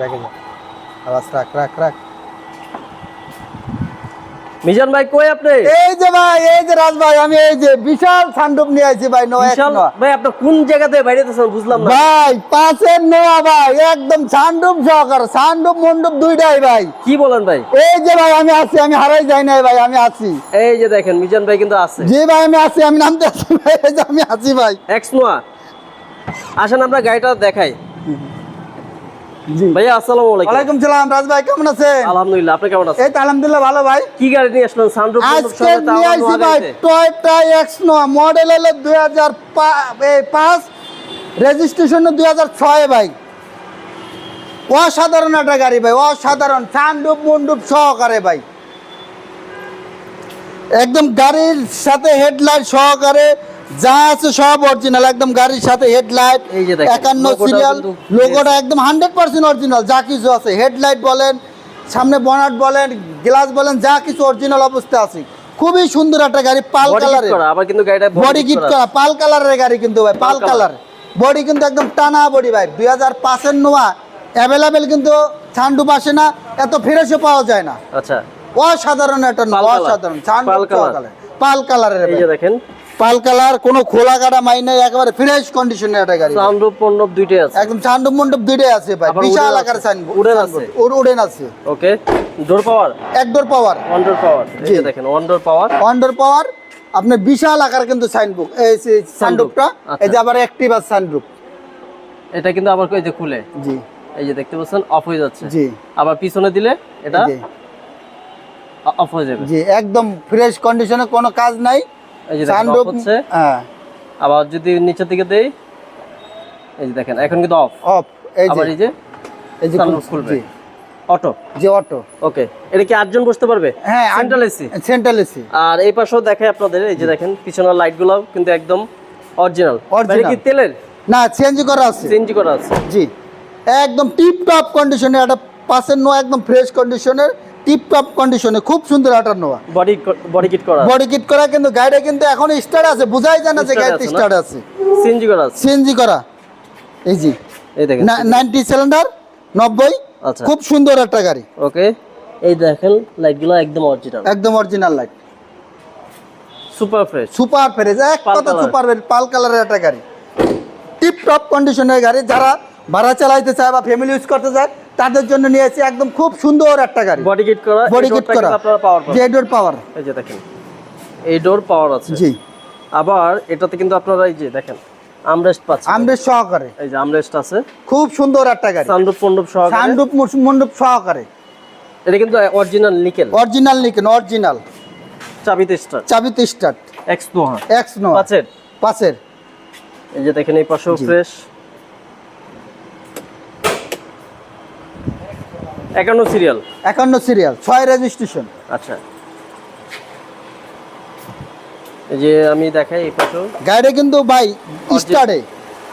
রেখে যা আওয়াজ রাখ রাখ রাখ। মিজান ভাই কই আপনি? এই যে ভাই এই যে রাজ ভাই আমি এই যে বিশাল সান্ডুপ নিয়ে আইছি ভাই নো এক বিশাল? ভাই আপনি কোন জায়গাতে বাইরেতেছেন বুঝলাম না। ভাই পাঁচের নোয়া ভাই একদম সান্ডুপ সহকার সান্ডুপ মন্ডুপ দুইটাই ভাই। কি বলেন ভাই? এই যে ভাই আমি আছি আমি হারাই যাই নাই ভাই আমি আছি। এই যে দেখেন মিজান ভাই কিন্তু আছে। জি ভাই আমি আছি আমি নামতে আছি ভাই আমি আছি ভাই। X Noah. আসেন আমরা গাড়িটা দেখাই। জি। আসসালামু আলাইকুম। ওয়ালাইকুম সালাম রাজ ভাই কেমন আছেন? আলহামদুলিল্লাহ আপনি কেমন আছেন? এই তো আলহামদুলিল্লাহ ভালো ভাই। কি গাড়ি নিয়ে আসলেন? সানরুফ আজকে নিয়ে আইছি ভাই টয়টা এক্স মডেল হলো দুই হাজার পাঁচ রেজিস্ট্রেশন দুই হাজার ছয় ভাই। অসাধারণ একটা গাড়ি ভাই অসাধারণ সানডুপ মন্ডুপ সহকারে ভাই। একদম গাড়ির সাথে হেডলাইট সহকারে যা আছে সব অরিজিনাল একদম গাড়ির সাথে হেডলাইট একান্ন সিরিয়াল লোগোটা একদম হান্ড্রেড পার্সেন্ট অরিজিনাল যা কিছু আছে। হেডলাইট বলেন সামনে বনাট বলেন গ্লাস বলেন যা কিছু অরিজিনাল অবস্থা আছে। খুবই সুন্দর একটা গাড়ি পাল কালারের আবার কিন্তু গাড়িটা বডি কিট করা। পাল কালারের গাড়ি কিন্তু ভাই পাল কালার বডি কিন্তু একদম টানা বডি ভাই দুই হাজার পাঁচের নোয়া। অ্যাভেলেবেল কিন্তু ছান্ডুপ আসে না এত ফ্রেশও পাওয়া যায় না। আচ্ছা। অসাধারণ একটা। অসাধারণ পাল। কালারের দেখেন। পাল কালার কোনো খোলা কাটা মাই নাই একেবারে ফ্রেশ কন্ডিশনের একটা গাড়ি সানরুফ পণ্যব দুইটাই আছে। একদম ছান্ডুপ মন্ডপ দুইটাই আছে ভাই। বিশাল আকার আছে। উডেন আছে। উডেন আছে। ওকে ডোর পাওয়ার এক ডোর পাওয়ার ওয়ান্ডার পাওয়ার এই দেখেন ওয়ান্ডার পাওয়ার ওয়ান্ডার পাওয়ার আপনার বিশাল আকার কিন্তু সাইনবুক এই সানরুফটা আচ্ছা। এই যে আবার অ্যাক্টিভ আছে সানরুফ এটা কিন্তু আবার এই যে খুলে? জি। এই যে দেখতে পাচ্ছেন অফ হয়ে যাচ্ছে। জি। আবার পিছনে দিলে এটা অফ হয়ে যাবে। জি একদম ফ্রেশ কন্ডিশনে কোনো কাজ নাই। সানরুফ হ্যাঁ। আবার যদি নিচের দিকে দেই এই যে দেখেন এখন কিন্তু অফ অফ এই যে। এই যে এই যে খুলবে। অটো জি অটো ওকে এটা কি আটজন বসতে পারবে? হ্যাঁ সেন্ট্রাল এসি সেন্ট্রাল এসি আর এই পাশেও দেখাই আপনাদের এই যে দেখেন পিছনের লাইটগুলো কিন্তু একদম অরিজিনাল Original। কি তেলের? না চেঞ্জ করা আছে। চেঞ্জ করা আছে। জি। একদম টিপ টপ কন্ডিশনে একটা পাশের নোয়া একদম ফ্রেশ কন্ডিশনের টিপ টপ কন্ডিশনে খুব সুন্দর নোয়া। বডি বডি কিট করা। বডি কিট করা কিন্তু গাড়িটা কিন্তু এখন স্টার্ট আছে বোঝাই যায় না যে গাড়িতে স্টার্ট আছে। চেঞ্জ করা আছে? সিএনজি করা। এই জি এই দেখেন নাইনটি সিলিন্ডার নব্বই আচ্ছা। খুব সুন্দর একটা গাড়ি। ওকে এই দেখেন লাইটগুলো একদম অরিজিনাল একদম original light super fresh super fresh এক কথা। সুপার পাল কালারের একটা গাড়ি। টিপ টপ কন্ডিশনের গাড়ি যারা ভাড়া চালাইতে চায় বা ফ্যামিলি ইউজ করতে চায় তাদের জন্য নিয়েছি একদম খুব সুন্দর একটা গাড়ি। বডি কিট করা বডি কিট করা। আপনারা পাওয়ার পাবেন। যে ডোর পাওয়ার এই যে দেখেন এই ডোর পাওয়ার আছে। জি। আবার এটাতে কিন্তু আপনারা এই যে দেখেন আমরেস্ট পাচ্ছেন। আমরের সহকারে। এই যে আমরেস্ট আছে। খুব সুন্দর একটা গাড়ি। সানরূপ মণ্ডপ সহকারে। সানরূপ মণ্ডপ সহকারে। এটা কিন্তু original nickel original nickel original চাবিতে start চাবিতে start X Noah X Noah পাঁচের। পাশের এই যে দেখেন এই পাশেও ফ্রেশ একান্ন সিরিয়াল একান্ন সিরিয়াল ছয় রেজিস্ট্রেশন আচ্ছা। এই যে আমি দেখাই এই পাশেও গাড়ি কিন্তু ভাই স্টার্টে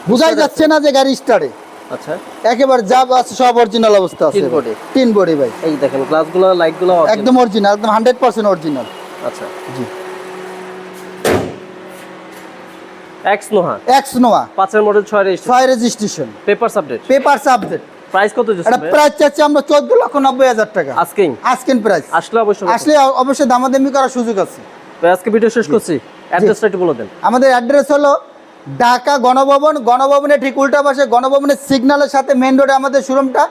বোঝাই যাচ্ছে না যে গাড়ি স্টার্টে আচ্ছা। একেবারে যা আছে সব অরিজিনাল অবস্থা আছে তিন body। তিন বডি ভাই। এই দেখেন গ্লাসগুলো লাইটগুলো একদম অরিজিনাল একদম হান্ড্রেড পার্সেন্ট অরিজিনাল আচ্ছা। জি। এক্স নোহা এক্স নোয়া পাঁচের মডেল ছয় রেজিস্ট্রেশন ছয় রেজিস্ট্রেশন পেপার সাবডেট পেপার সাবজেক্ট প্রাইস কত এটা প্রাইস চাচ্ছি আমরা লক্ষ হাজার টাকা। প্রাইস আসলে অবশ্যই আসলে অবশ্যই দামাদামি করার সুযোগ আছে। তো আজকে ভিডিও শেষ করছি। অ্যাড্রেসটা একটু বলে দেন। আমাদের অ্যাড্রেস হলো ঢাকা গণভবন গণভবনের ঠিক উল্টা পাশে গণভবনের সিগন্যালের সাথে মেন রোডে আমাদের শোরুমটা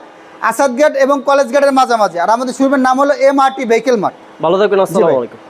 আসাদ গেট এবং কলেজ গেটের মাঝামাঝি। আর আমাদের শোরুমের নাম হলো M R T vehicle mart ভালো থাকবেন আসসালামু আলাইকুম।